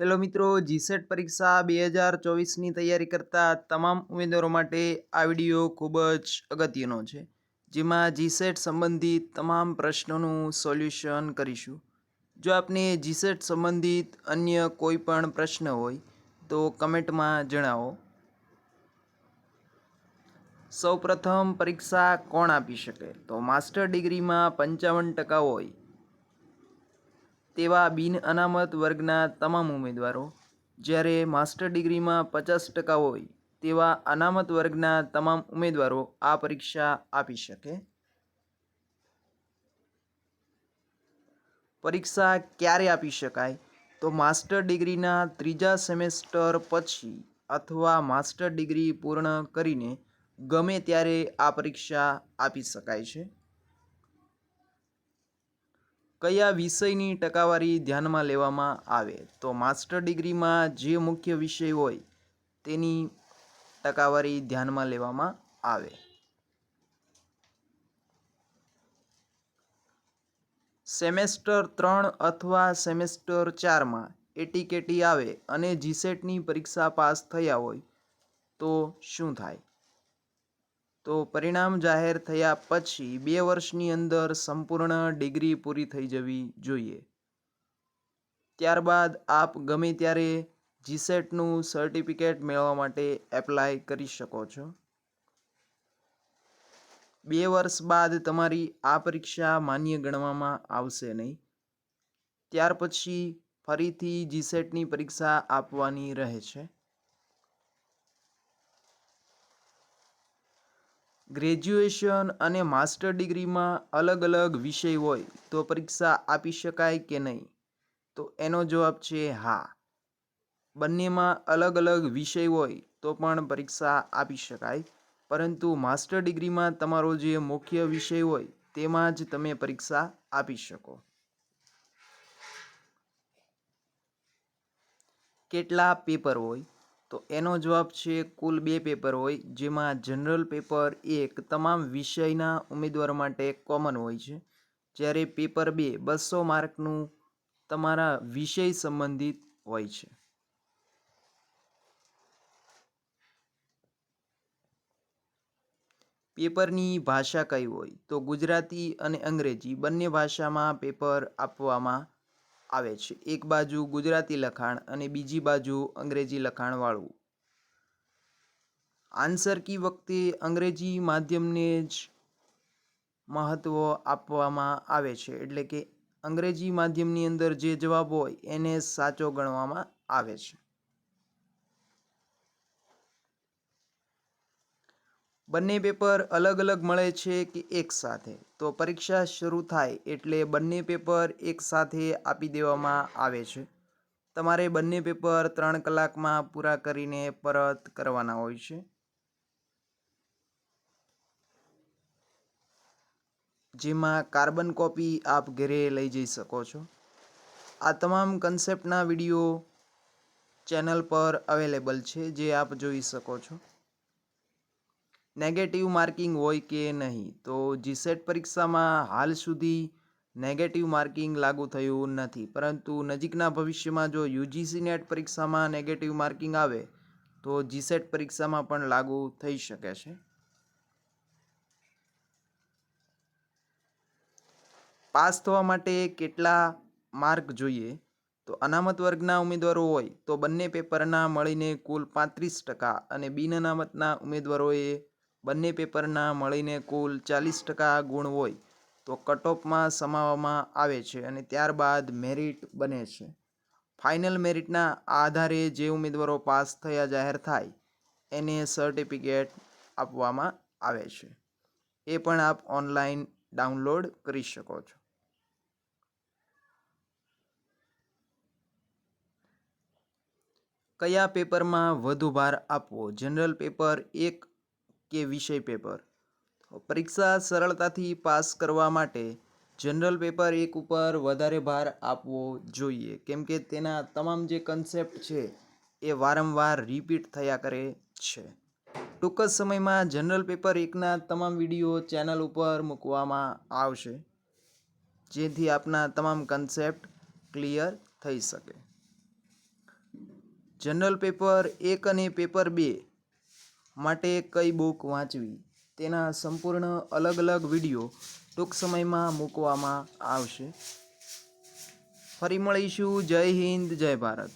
Hello મિત્રો GSET પરીક્ષા બે હજાર ચોવીસની તૈયારી કરતા તમામ ઉમેદવારો માટે આ વીડિયો ખૂબ જ અગત્યનો છે, જેમાં જીસેટ સંબંધિત તમામ પ્રશ્નોનું સોલ્યુશન કરીશું. જો આપને જીસેટ સંબંધિત અન્ય કોઈ પણ પ્રશ્ન હોય, તો કમેન્ટમાં જણાવો. સૌપ્રથમ પરીક્ષા કોણ આપી શકે? તો માસ્ટર ડિગ્રીમાં પંચાવન ટકા હોય તેવા બિન અનામત વર્ગના તમામ ઉમેદવારો, જ્યારે માસ્ટર ડિગ્રીમાં પચાસ ટકા હોય, તેવા અનામત વર્ગના તમામ ઉમેદવારો આ પરીક્ષા આપી શકે. પરીક્ષા ક્યારે આપી શકાય? તો માસ્ટર ડિગ્રીના ત્રીજા સેમેસ્ટર પછી અથવા માસ્ટર ડિગ્રી પૂર્ણ કરીને ગમે ત્યારે આ પરીક્ષા આપી શકાય છે. કયા વિષયની ટકાવારી ધ્યાનમાં લેવામાં આવે? તો માસ્ટર ડિગ્રીમાં જે મુખ્ય વિષય હોય, તેની ટકાવારી ધ્યાનમાં લેવામાં આવે. સેમેસ્ટર ત્રણ અથવા સેમેસ્ટર ચારમાં એટીકેટી આવે અને જીસેટની પરીક્ષા પાસ થયા હોય, તો શું થાય? તો પરિણામ જાહેર થયા પછી બે વર્ષની અંદર સંપૂર્ણ ડિગ્રી પૂરી થઈ જવી જોઈએ. ત્યારબાદ આપ ગમે ત્યારે જીસેટનું સર્ટિફિકેટ મેળવવા માટે એપ્લાય કરી શકો છો. બે વર્ષ બાદ તમારી આ પરીક્ષા માન્ય ગણવામાં આવશે નહીં. ત્યાર પછી ફરીથી જીસેટની પરીક્ષા આપવાની રહે છે. ગ્રેજ્યુએશન અને માસ્ટર ડિગ્રીમાં અલગ અલગ વિષય હોય તો પરીક્ષા આપી શકાય કે નહીં? તો એનો જવાબ છે હા. બંનેમાં અલગ અલગ વિષય હોય તો પણ પરીક્ષા આપી શકાય. પરંતુ માસ્ટર ડિગ્રીમાં તમારો જે મુખ્ય વિષય હોય તેમાં જ તમે પરીક્ષા આપી શકો. કેટલા પેપર હોય? તો એનો જવાબ છે કુલ બે પેપર હોય, જેમાં જનરલ પેપર એક તમામ વિષયના ઉમેદવાર માટે કોમન હોય છે. જ્યારે પેપર બે બસો માર્કનું તમારા વિષય સંબંધિત હોય છે. પેપરની ભાષા કઈ હોય? તો ગુજરાતી અને અંગ્રેજી બંને ભાષામાં પેપર આપવામાં આવે છે. એક બાજુ ગુજરાતી લખાણ અને બીજી બાજુ અંગ્રેજી લખાણવાળું. આન્સર કી વખતે અંગ્રેજી માધ્યમને જ મહત્ત્વ આપવામાં આવે છે. એટલે કે અંગ્રેજી માધ્યમની અંદર જે જવાબ હોય એને સાચો ગણવામાં આવે છે. બંને પેપર અલગ અલગ મળે છે કે એક સાથે? તો પરીક્ષા શરૂ થાય એટલે બંને પેપર એક સાથે આપી દેવામાં આવે છે. તમારે બંને પેપર ત્રણ કલાકમાં પૂરા કરીને પરત કરવાના હોય છે. જેમાં કાર્બન કોપી આપ ઘરે લઈ જઈ શકો છો. આ તમામ કન્સેપ્ટના વીડિયો ચેનલ પર અવેલેબલ છે, જે આપ જોઈ શકો છો. નેગેટિવ માર્કિંગ હોય કે નહીં, તો જીસેટ પરીક્ષામાં હાલ સુધી નેગેટિવ માર્કિંગ લાગુ થયું નથી. પરંતુ નજીકના ભવિષ્યમાં જો યુજીસી નેટ પરીક્ષામાં નેગેટિવ માર્કિંગ આવે, તો જીસેટ પરીક્ષામાં પણ લાગુ થઈ શકે છે. પાસ થવા માટે કેટલા માર્ક જોઈએ? તો અનામત વર્ગના ઉમેદવારો હોય તો બંને પેપરના મળીને કુલ પાંત્રીસ ટકા અને બિન અનામતના ઉમેદવારોએ બંને પેપરના મળીને કુલ ચાલીસ ટકા ગુણ હોય તો કટઓફમાં સમાવવામાં આવે છે અને ત્યારબાદ મેરિટ બને છે. ફાઇનલ મેરિટના આધારે જે ઉમેદવારો પાસ થયા જાહેર થાય એને સર્ટિફિકેટ આપવામાં આવે છે. એ પણ આપ ઓનલાઈન ડાઉનલોડ કરી શકો છો. કયા પેપરમાં વધુ ભાર આપવો? જનરલ પેપર એક કે વિષય પેપર? પરીક્ષા સરળતાથી પાસ કરવા માટે જનરલ પેપર એક ઉપર વધારે ભાર આપવો જોઈએ. કેમ કે તેના તમામ જે કન્સેપ્ટ છે એ વારંવાર રિપીટ થયા કરે છે. ટૂંક જ સમયમાં જનરલ પેપર એકના તમામ વીડિયો ચેનલ ઉપર મૂકવામાં આવશે. જેથી આપના તમામ કન્સેપ્ટ ક્લિયર થઈ શકે. જનરલ પેપર એક અને પેપર બે માટે કઈ બુક વાંચવી, તેના સંપૂર્ણ અલગ અલગ વીડિયો ટૂંક સમયમાં મૂકવામાં આવશે. ફરી મળીશું. જય હિન્દ, જય ભારત.